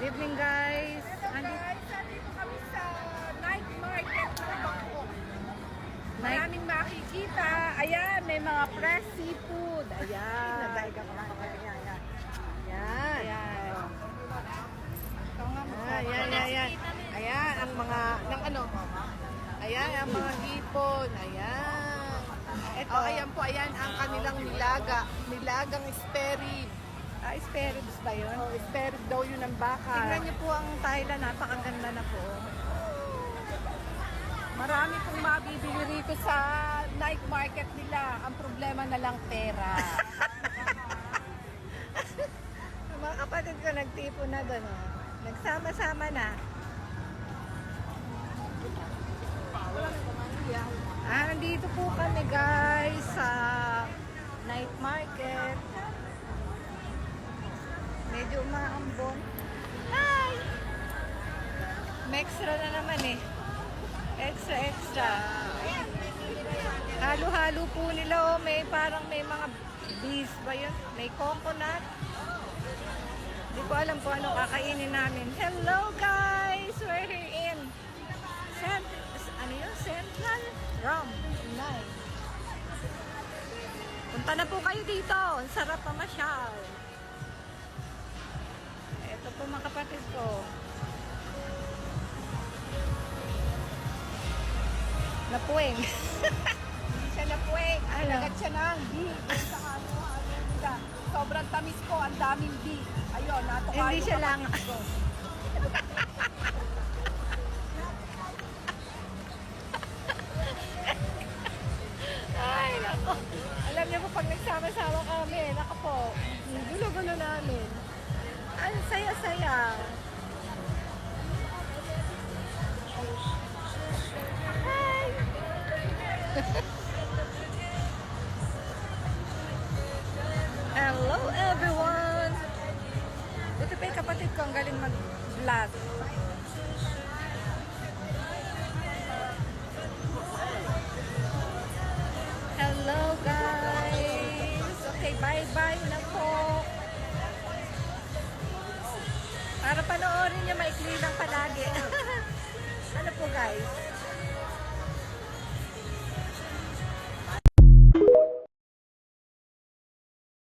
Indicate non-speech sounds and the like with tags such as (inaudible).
Good evening guys. Hello guys, nandito kami sa night market ng Bangkok. Maraming makikita. Ayan, may mga fresh seafood. Ayan. Nadaig ako ng mga yan. Yan. Yan. Ayan. Ito nga, Ah, yan, yan, yan. Ayan, ang mga, ng ano? Ayan, ang mga hipon. Ayan. Ito. Oh, ayan po, ayan ang kanilang nilaga. Nilagang spare rib. Ah, spare ribs ba yun? Oh, rib daw yun ng baka. Tingnan niyo po ang Thailand, napakaganda na po. Marami pong mabibili rito sa night market nila. Ang problema na lang pera. (laughs) Yung mga kapatid ko nagtipo na doon. Oh. Nagsama-sama na. ah, nandito po kami guys sa night market. Medyo umaambon. Hi! Extra na naman eh. Extra, extra. Halo-halo po nila oh. May parang may mga bees ba yun? May coconut. Hindi ko alam kung ano kakainin namin. Hello guys! We're here in Cent ano yun? Central Rum. Nice. Punta na po kayo dito. Ang sarap pamasyal. Ito po mga kapatid ko. Napuwing. (laughs) Hindi siya napuwing. Ano? Agad siya ng B. Sa ano, ano. Sobrang tamis ko, ang daming B. Ayun, natukayo Hindi siya lang. Ay, nako. Alam niyo po, pag nagsama-sama kami, nako po, gulo-gulo namin. Ang saya-saya. Hi! Hello everyone! Ito pa yung kapatid ko, ang galing mag-vlog. Hello guys! Okay, bye-bye na po.